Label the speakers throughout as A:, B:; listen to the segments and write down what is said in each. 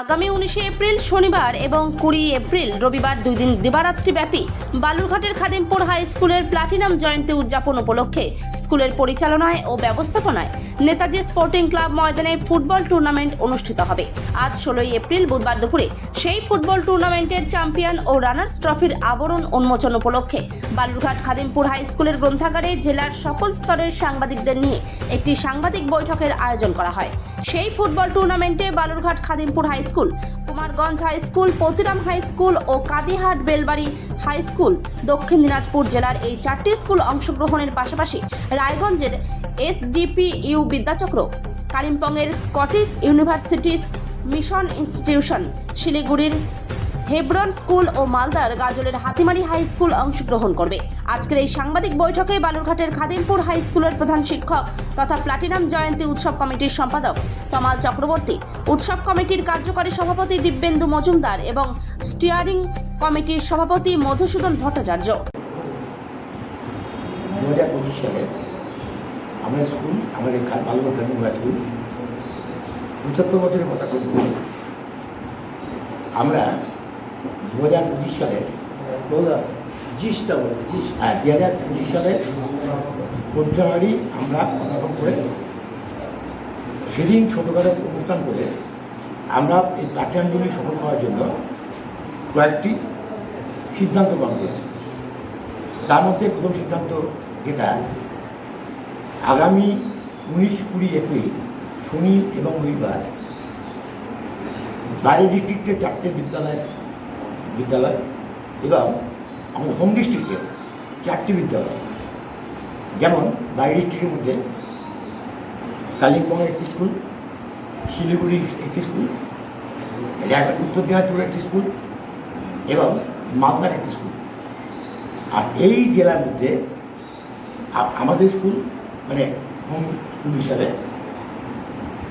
A: আগামী উনিশে এপ্রিল শনিবার এবং কুড়ি এপ্রিল রবিবার দুই দিন দিবারাত্রি ব্যাপী বালুরঘাটের খাদিমপুর হাই স্কুলের প্লাটিনাম জয়ন্তী উদযাপন উপলক্ষে স্কুলের পরিচালনায় ও ব্যবস্থাপনায় নেতাজি স্পোর্টিং ক্লাব ময়দানে ফুটবল টুর্নামেন্ট অনুষ্ঠিত হবে। আজ ষোলোই এপ্রিল বুধবার দুপুরে সেই ফুটবল টুর্নামেন্টের চ্যাম্পিয়ন ও রানার্স ট্রফির আবরণ উন্মোচন উপলক্ষে বালুরঘাট খাদিমপুর হাই স্কুলের গ্রন্থাগারে জেলার সকল স্তরের সাংবাদিকদের নিয়ে একটি সাংবাদিক বৈঠকের আয়োজন করা হয়। সেই ফুটবল টুর্নামেন্টে Balurghat Khadimpur high school, Kumarganj high school, Patiram high school ও কাদিহাট বেলবাড়ি হাই স্কুল। দক্ষিণ দিনাজপুর জেলার এই চারটি স্কুল অংশগ্রহণের পাশাপাশি রায়গঞ্জের এসডিপি ইউ বিদ্যাচক্র, কালিম্পংয়ের স্কটিশ ইউনিভার্সিটিস মিশন ইনস্টিটিউশন, শিলিগুড়ির হেব্রন স্কুল ও মালদার গাজলের হাতিমারি হাই স্কুল অংশগ্রহণ করবে। আজকের এই সাংবাদিক বৈঠকে বালুরঘাটের খাদিমপুর হাই স্কুলের প্রধান শিক্ষক তথা প্লাটিনাম জয়ন্তী উৎসব কমিটির সম্পাদক তমাল চক্রবর্তী, উৎসব কমিটির কার্যকরী সভাপতি দিব্যেন্দু মজুমদার এবং স্টিয়ারিং কমিটির সভাপতি মধুসূদন ভট্টাচার্য।
B: স্কুল, আমাদের বালুঘাট স্কুল পঁচাত্তর বছরের কথা আমরা দু হাজার পঁচিশ সালে
C: বৌদা জিসটা বলে জিস।
B: হ্যাঁ দু হাজার পঁচিশ সালে চোদ্দ জানুয়ারি আমরা পদার্পণ করে সেদিন ছোটোখাটো অনুষ্ঠান করে আমরা এই প্লাটিনামগুলি সফল করার জন্য কয়েকটি সিদ্ধান্ত গ্রহণ করেছি। তার মধ্যে প্রথম সিদ্ধান্ত যেটা আগামী উনিশ কুড়ি এপ্রিল শনি এবং রবিবার বাইরের ডিস্ট্রিক্টের চারটে বিদ্যালয় বিদ্যালয় এবং আমাদের হোম ডিস্ট্রিক্টে চারটি বিদ্যালয়। যেমন বাইরের ডিস্ট্রিক্টের মধ্যে কালিম্পংয়ের একটি স্কুল শিলিগুড়ির একটি স্কুল উত্তর দিনাজপুরের একটি স্কুল এবং মালদার একটি স্কুল আর এই জেলার মধ্যে আমাদের স্কুল মানে হোম স্কুল হিসাবে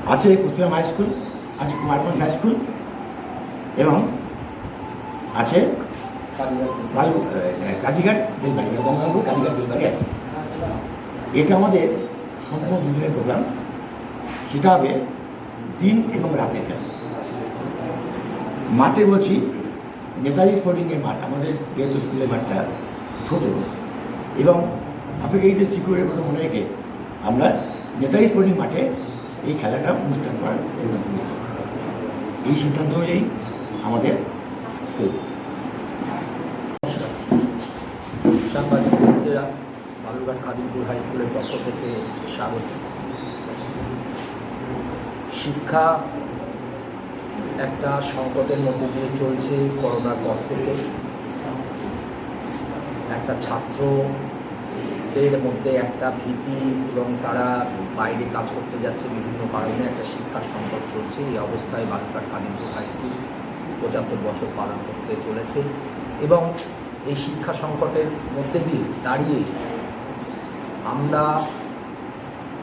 B: আছে কুচিরাম হাই স্কুল আছে কুমারগঞ্জ হাই স্কুল এবং আছে? আহ, কাজীঘাট বেলবাড়ি গঙ্গানগর কাজীঘাট বেলবাড়ি আছে। এটা আমাদের সম্পূর্ণ দুদিনের প্রোগ্রাম সেটা হবে দিন এবং রাতের খেলা মাঠে বলছি নেতাজি স্পোর্টিংয়ের মাঠ আমাদের যেহেতু স্কুলের মাঠটা ছোট এবং আপনাকে এই যে সিকিউরিটির কথা মনে রেখে আমরা নেতাজি স্পোর্টিং মাঠে এই খেলাটা অনুষ্ঠান করার নিয়েছি। এই সিদ্ধান্ত অনুযায়ী আমাদের
C: খাদিমপুর হাই স্কুলের পক্ষ থেকে শিক্ষা একটা সংকটের মধ্যে দিয়ে চলছে করোনার পর থেকে। একটা ছাত্রদের মধ্যে একটা ভীতি এবং তারা বাইরে কাজ করতে যাচ্ছে বিভিন্ন কারণে একটা শিক্ষার সংকট চলছে। এই অবস্থায় বালুরঘাট খাদিমপুর হাই স্কুল পঁচাত্তর বছর পালন করতে চলেছে এবং এই শিক্ষা সংকটের মধ্যে দিয়ে দাঁড়িয়ে আমরা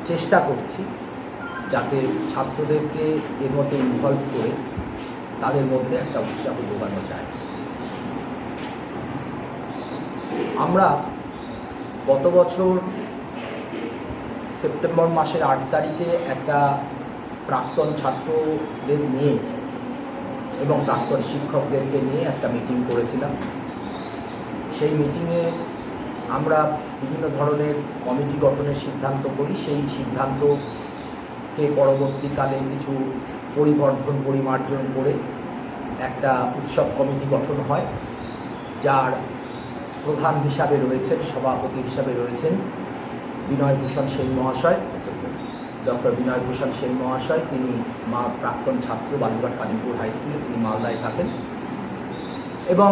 C: চেষ্টা করছি যাতে ছাত্রদেরকে এর মধ্যে ইনভলভ করে তাদের মধ্যে একটা উৎসাহ যোগানো যায়। আমরা গত বছর সেপ্টেম্বর মাসের আট তারিখে একটা প্রাক্তন ছাত্রদের নিয়ে এবং প্রাক্তন শিক্ষকদেরকে নিয়ে একটা মিটিং করেছিলাম। সেই মিটিংয়ে আমরা বিভিন্ন ধরনের কমিটি গঠনের সিদ্ধান্ত করি। সেই সিদ্ধান্তকে পরবর্তীকালে কিছু পরিবর্ধন, পরিমার্জন করে একটা উৎসব কমিটি গঠন হয়, যার প্রধান হিসাবে রয়েছেন, সভাপতি হিসাবে রয়েছেন বিনয়ভূষণ সেন মহাশয়। ডক্টর বিনয়ভূষণ সেন মহাশয় তিনি মা প্রাক্তন ছাত্র বালুরঘাট কালিমপুর হাই স্কুলে তিনি মালদায় থাকেন। এবং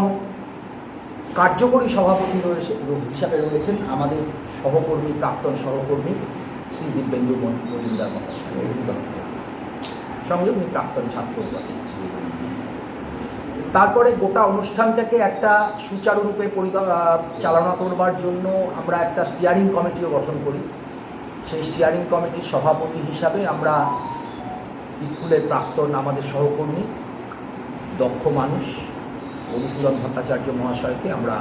C: কার্যকরী সভাপতি রয়েছে হিসাবে রয়েছেন আমাদের সহকর্মী প্রাক্তন সহকর্মী শ্রী দিব্যেন্দু মজুমদার মহাশয়। সঙ্গে উনি প্রাক্তন ছাত্র তারপরে গোটা অনুষ্ঠানটাকে একটা সুচারুরূপে আহ, চালনা করবার জন্য আমরা একটা স্টিয়ারিং কমিটিও গঠন করি। সেই স্টিয়ারিং কমিটির সভাপতি হিসাবে আমরা স্কুলের প্রাক্তন আমাদের সহকর্মী, দক্ষ মানুষ মধুসূদন ভট্টাচার্য মহাশয়কে আমরা